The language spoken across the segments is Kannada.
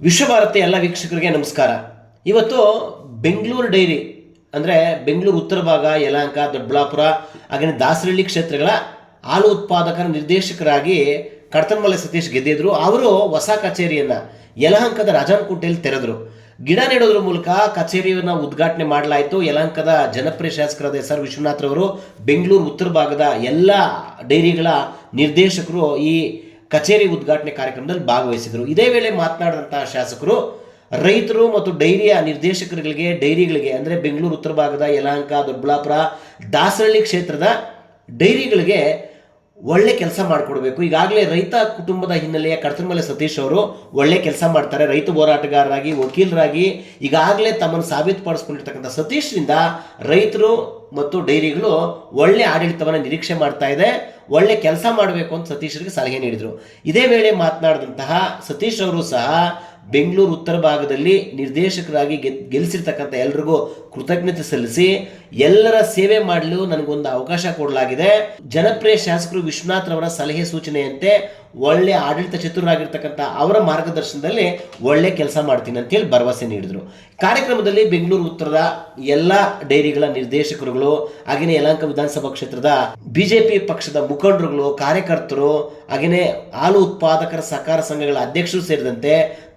ವಿಶ್ವಭಾರತಿ ಎಲ್ಲ ವೀಕ್ಷಕರಿಗೆ ನಮಸ್ಕಾರ. ಇವತ್ತು ಬೆಂಗಳೂರು ಡೈರಿ, ಅಂದರೆ ಬೆಂಗಳೂರು ಉತ್ತರ ಭಾಗ, ಯಲಹಂಕ, ದೊಡ್ಡಬಳ್ಳಾಪುರ ಹಾಗೆಯೇ ದಾಸರಳ್ಳಿ ಕ್ಷೇತ್ರಗಳ ಹಾಲು ಉತ್ಪಾದಕರ ನಿರ್ದೇಶಕರಾಗಿ ಕಡತನ್ಮಲೆ ಸತೀಶ್ ಗೆದ್ದಿದ್ರು. ಅವರು ಹೊಸ ಕಚೇರಿಯನ್ನು ಯಲಹಂಕದ ರಾಜಾನ್ಕುಂಟೆಯಲ್ಲಿ ತೆರೆದರು. ಗಿಡ ನೆಡೋದ್ರ ಮೂಲಕ ಕಚೇರಿಯನ್ನು ಉದ್ಘಾಟನೆ ಮಾಡಲಾಯಿತು. ಯಲಹಂಕದ ಜನಪ್ರಿಯ ಶಾಸಕರಾದ ಎಸ್ ಆರ್ ವಿಶ್ವನಾಥ್ರವರು ಬೆಂಗಳೂರು ಉತ್ತರ ಭಾಗದ ಎಲ್ಲ ಡೈರಿಗಳ ನಿರ್ದೇಶಕರು ಈ ಕಚೇರಿ ಉದ್ಘಾಟನೆ ಕಾರ್ಯಕ್ರಮದಲ್ಲಿ ಭಾಗವಹಿಸಿದರು. ಇದೇ ವೇಳೆ ಮಾತನಾಡಿದಂತಹ ಶಾಸಕರು, ರೈತರು ಮತ್ತು ಡೈರಿಯ ನಿರ್ದೇಶಕರುಗಳಿಗೆ, ಡೈರಿಗಳಿಗೆ ಅಂದರೆ ಬೆಂಗಳೂರು ಉತ್ತರ ಭಾಗದ ಯಲಹಂಕ, ದೊಡ್ಡಬಳ್ಳಾಪುರ, ದಾಸರಳ್ಳಿ ಕ್ಷೇತ್ರದ ಡೈರಿಗಳಿಗೆ ಒಳ್ಳೆ ಕೆಲಸ ಮಾಡಿಕೊಡ್ಬೇಕು. ಈಗಾಗಲೇ ರೈತ ಕುಟುಂಬದ ಹಿನ್ನೆಲೆಯ ಕಡತನಮಲೆ ಸತೀಶ್ ಅವರು ಒಳ್ಳೆ ಕೆಲಸ ಮಾಡ್ತಾರೆ. ರೈತ ಹೋರಾಟಗಾರರಾಗಿ, ವಕೀಲರಾಗಿ, ಈಗಾಗಲೇ ತಮ್ಮನ್ನು ಸಾಬೀತುಪಡಿಸ್ಕೊಂಡಿರ್ತಕ್ಕಂಥ ಸತೀಶ್ರಿಂದ ರೈತರು ಮತ್ತು ಡೈರಿಗಳು ಒಳ್ಳೆ ಆಡಳಿತವನ್ನು ನಿರೀಕ್ಷೆ ಮಾಡ್ತಾ ಇದೆ. ಒಳ್ಳೆ ಕೆಲಸ ಮಾಡಬೇಕು ಅಂತ ಸತೀಶ್ರಿಗೆ ಸಲಹೆ ನೀಡಿದರು. ಇದೇ ವೇಳೆ ಮಾತನಾಡಿದಂತಹ ಸತೀಶ್ ಅವರು ಸಹ ಬೆಂಗಳೂರು ಉತ್ತರ ಭಾಗದಲ್ಲಿ ನಿರ್ದೇಶಕರಾಗಿ ಗೆಲ್ಲಿಸಿರ್ತಕ್ಕಂಥ ಎಲ್ರಿಗೂ ಕೃತಜ್ಞತೆ ಸಲ್ಲಿಸಿ ಎಲ್ಲರ ಸೇವೆ ಮಾಡಲು ನನಗೊಂದು ಅವಕಾಶ ಕೊಡಲಾಗಿದೆ. ಜನಪ್ರಿಯ ಶಾಸಕರು ವಿಶ್ವನಾಥ್ ರವರ ಸಲಹೆ ಸೂಚನೆಯಂತೆ ಒಳ್ಳೆ ಆಡಳಿತ ಚತುರರಾಗಿರ್ತಕ್ಕಂಥ ಅವರ ಮಾರ್ಗದರ್ಶನದಲ್ಲಿ ಒಳ್ಳೆ ಕೆಲಸ ಮಾಡ್ತೀನಿ ಅಂತೇಳಿ ಭರವಸೆ ನೀಡಿದರು. ಕಾರ್ಯಕ್ರಮದಲ್ಲಿ ಬೆಂಗಳೂರು ಉತ್ತರದ ಎಲ್ಲ ಡೈರಿಗಳ ನಿರ್ದೇಶಕರುಗಳು ಹಾಗೆಯೇ ಯಲಹಂಕ ವಿಧಾನಸಭಾ ಕ್ಷೇತ್ರದ ಬಿಜೆಪಿ ಪಕ್ಷದ ಮುಖಂಡರುಗಳು, ಕಾರ್ಯಕರ್ತರು ಹಾಗೆಯೇ ಹಾಲು ಉತ್ಪಾದಕರ ಸಹಕಾರ ಸಂಘಗಳ ಅಧ್ಯಕ್ಷರು ಸೇರಿದಂತೆ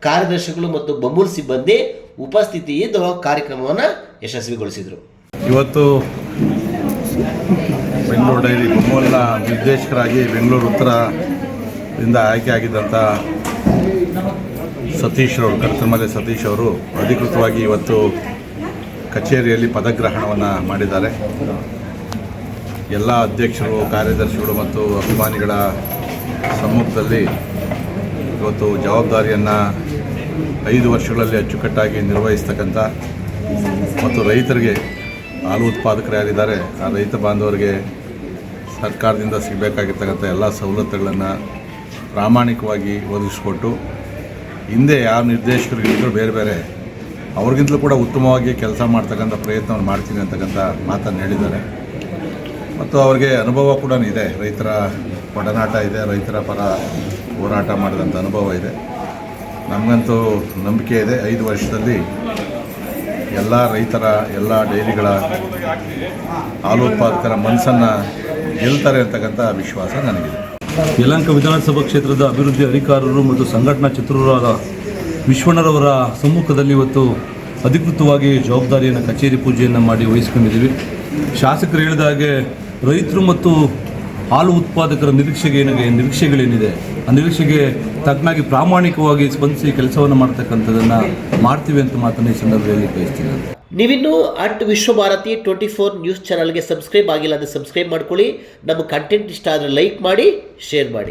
ಕಾರ್ಯದರ್ಶಿಗಳು ಮತ್ತು ಬಮೂಲ್ ಸಿಬ್ಬಂದಿ ಉಪಸ್ಥಿತಿ ಇದ್ದು ಕಾರ್ಯಕ್ರಮವನ್ನು ಯಶಸ್ವಿಗೊಳಿಸಿದರು. ಇವತ್ತು ಬೆಂಗಳೂರು ಡೈರಿ ಬೊಮ್ಮಲ್ನ ನಿರ್ದೇಶಕರಾಗಿ ಬೆಂಗಳೂರು ಉತ್ತರದಿಂದ ಆಯ್ಕೆಯಾಗಿದ್ದಂಥ ಸತೀಶ್ ಅವರು, ಕರ್ತಮಲೆ ಸತೀಶ್ ಅವರು ಅಧಿಕೃತವಾಗಿ ಇವತ್ತು ಕಚೇರಿಯಲ್ಲಿ ಪದಗ್ರಹಣವನ್ನು ಮಾಡಿದ್ದಾರೆ. ಎಲ್ಲ ಅಧ್ಯಕ್ಷರು, ಕಾರ್ಯದರ್ಶಿಗಳು ಮತ್ತು ಅಭಿಮಾನಿಗಳ ಸಮ್ಮುಖದಲ್ಲಿ ಇವತ್ತು ಜವಾಬ್ದಾರಿಯನ್ನು ಐದು ವರ್ಷಗಳಲ್ಲಿ ಅಚ್ಚುಕಟ್ಟಾಗಿ ನಿರ್ವಹಿಸ್ತಕ್ಕಂಥ ಮತ್ತು ರೈತರಿಗೆ ಹಾಲು ಉತ್ಪಾದಕರು ಯಾರಿದ್ದಾರೆ, ಆ ರೈತ ಬಾಂಧವರಿಗೆ ಸರ್ಕಾರದಿಂದ ಸಿಗಬೇಕಾಗಿರ್ತಕ್ಕಂಥ ಎಲ್ಲ ಸವಲತ್ತುಗಳನ್ನು ಪ್ರಾಮಾಣಿಕವಾಗಿ ಒದಗಿಸ್ಕೊಟ್ಟು ಹಿಂದೆ ಯಾವ ನಿರ್ದೇಶಕರಿಗಿದ್ರು ಬೇರೆ ಬೇರೆ, ಅವ್ರಿಗಿಂತಲೂ ಕೂಡ ಉತ್ತಮವಾಗಿ ಕೆಲಸ ಮಾಡ್ತಕ್ಕಂಥ ಪ್ರಯತ್ನವನ್ನು ಮಾಡ್ತೀನಿ ಅಂತಕ್ಕಂಥ ಮಾತನ್ನು ಹೇಳಿದ್ದಾರೆ. ಮತ್ತು ಅವ್ರಿಗೆ ಅನುಭವ ಕೂಡ ಇದೆ. ರೈತರ ಒಡನಾಟ ಇದೆ, ರೈತರ ಪರ ಹೋರಾಟ ಮಾಡಿದಂಥ ಅನುಭವ ಇದೆ. ನಮಗಂತೂ ನಂಬಿಕೆ ಇದೆ. ಐದು ವರ್ಷದಲ್ಲಿ ಎಲ್ಲ ರೈತರ, ಎಲ್ಲ ಡೈರಿಗಳ ಹಾಲು ಉತ್ಪಾದಕರ ಮನಸ್ಸನ್ನು ಗೆಲ್ತಾರೆ ಅಂತಕ್ಕಂಥ ವಿಶ್ವಾಸ ನನಗಿದೆ. ಯಲಹಂಕ ವಿಧಾನಸಭಾ ಕ್ಷೇತ್ರದ ಅಭಿವೃದ್ಧಿ ಅಧಿಕಾರರು ಮತ್ತು ಸಂಘಟನಾ ಚತುರರಾದ ವಿಶ್ವಣ್ಣರವರ ಸಮ್ಮುಖದಲ್ಲಿ ಇವತ್ತು ಅಧಿಕೃತವಾಗಿ ಜವಾಬ್ದಾರಿಯನ್ನು ಕಚೇರಿ ಪೂಜೆಯನ್ನು ಮಾಡಿ ವಹಿಸ್ಕೊಂಡಿದ್ದೀವಿ ಶಾಸಕರು ಹೇಳಿದ ಹಾಗೆ ರೈತರು ಮತ್ತು ಹಾಲು ಉತ್ಪಾದಕರ ನಿರೀಕ್ಷೆಗೆ ಏನಿದೆ ನಿರೀಕ್ಷೆಗಳೇನಿದೆ, ಆ ನಿರೀಕ್ಷೆಗೆ ತಕ್ಕನಾಗಿ ಪ್ರಾಮಾಣಿಕವಾಗಿ ಸ್ಪಂದಿಸಿ ಕೆಲಸವನ್ನು ಮಾಡ್ತಕ್ಕಂಥದ್ದನ್ನು ಮಾಡ್ತೀವಿ ಅಂತ ಮಾತನ್ನು ಈ ಸಂದರ್ಭದಲ್ಲಿ ಬಯಸ್ತೀನಿ. ನೀವಿನ್ನೂ at Vishwabharati twenty four news ಚಾನಲ್ಗೆ ಸಬ್ಸ್ಕ್ರೈಬ್ ಆಗಿಲ್ಲ ಅಂದರೆ ಸಬ್ಸ್ಕ್ರೈಬ್ ಮಾಡ್ಕೊಳ್ಳಿ. ನಮ್ಮ ಕಂಟೆಂಟ್ ಇಷ್ಟ ಆದರೆ ಲೈಕ್ ಮಾಡಿ ಶೇರ್ ಮಾಡಿ.